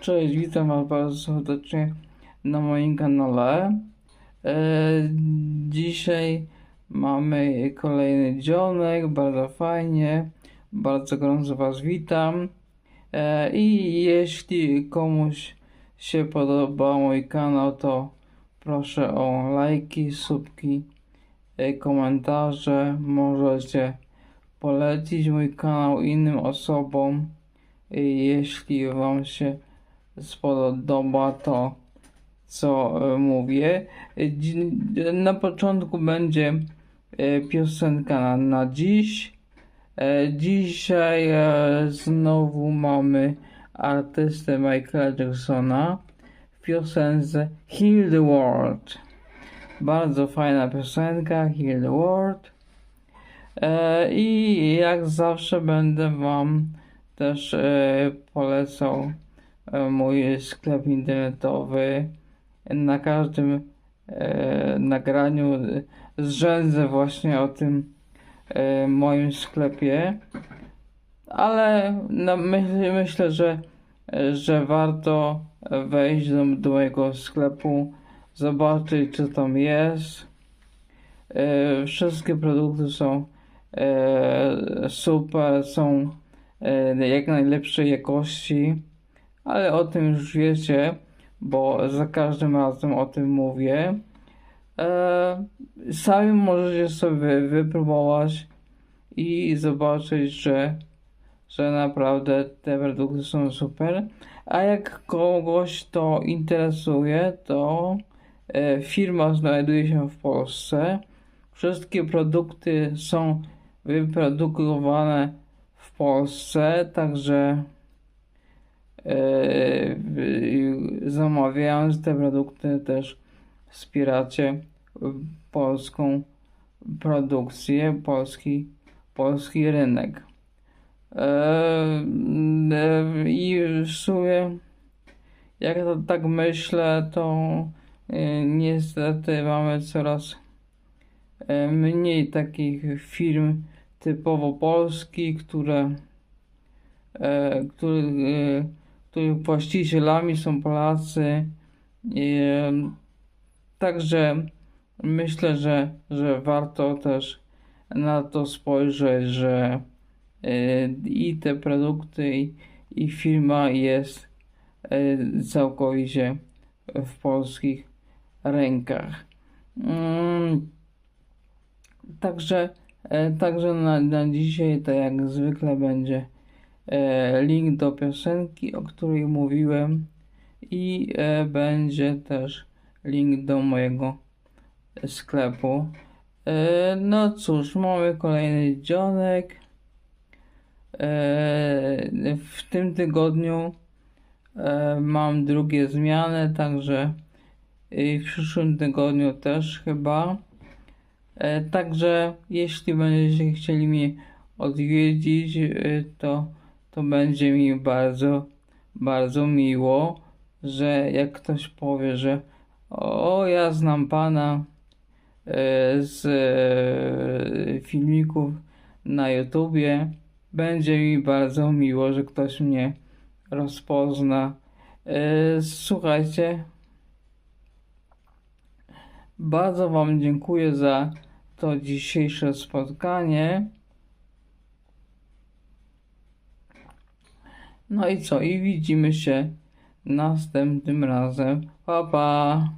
Cześć, witam Was bardzo serdecznie na moim kanale. E, dzisiaj mamy kolejny dzionek, bardzo fajnie, bardzo gorąco Was witam. E, I jeśli komuś się podoba mój kanał, to proszę o lajki, subki, e, komentarze. Możecie polecić mój kanał innym osobom. E, Jeśli Wam się spodoba to, co e, mówię. Na początku będzie e, piosenka na, na dziś. E, Dzisiaj znowu mamy artystę Michaela Jacksona w piosence Heal the World. Bardzo fajna piosenka, Heal the World. I jak zawsze będę Wam też polecał mój sklep internetowy. Na każdym e, nagraniu zrzędzę właśnie o tym e, moim sklepie. Ale no, myśl, myślę, że, że warto wejść do, do mojego sklepu, zobaczyć co tam jest. E, wszystkie produkty są e, super, są e, jak najlepszej jakości, ale o tym już wiecie, bo za każdym razem o tym mówię. E, sami możecie sobie wypróbować i zobaczyć, że, że naprawdę te produkty są super. A jak kogoś to interesuje, to e, firma znajduje się w Polsce. Wszystkie produkty są wyprodukowane w Polsce, także zamawiając te produkty też wspieracie e, polską produkcję, polski, polski rynek. E, e, I w sumie, jak to tak myślę, to e, niestety mamy coraz e, mniej takich firm typowo polskich, które, e, które, e, których właścicielami są Polacy. Także myślę, że, że warto też na to spojrzeć, że e, i te produkty, i, firma jest e, całkowicie w polskich rękach. Mm, Także, e, także na, na dzisiaj, tak jak zwykle, będzie link do piosenki, o której mówiłem, i e, będzie też link do mojego sklepu. E, no cóż, mamy kolejny dzionek. E, w tym tygodniu e, mam drugie zmiany, także w przyszłym tygodniu też chyba. E, Także jeśli będziecie chcieli mnie odwiedzić, e, to, to będzie mi bardzo, bardzo miło, że jak ktoś powie, że o, ja znam pana e, z e, filmików na YouTubie, będzie mi bardzo miło, że ktoś mnie rozpozna. E, Słuchajcie, bardzo Wam dziękuję za to dzisiejsze spotkanie. No i co? I widzimy się następnym razem. Pa pa!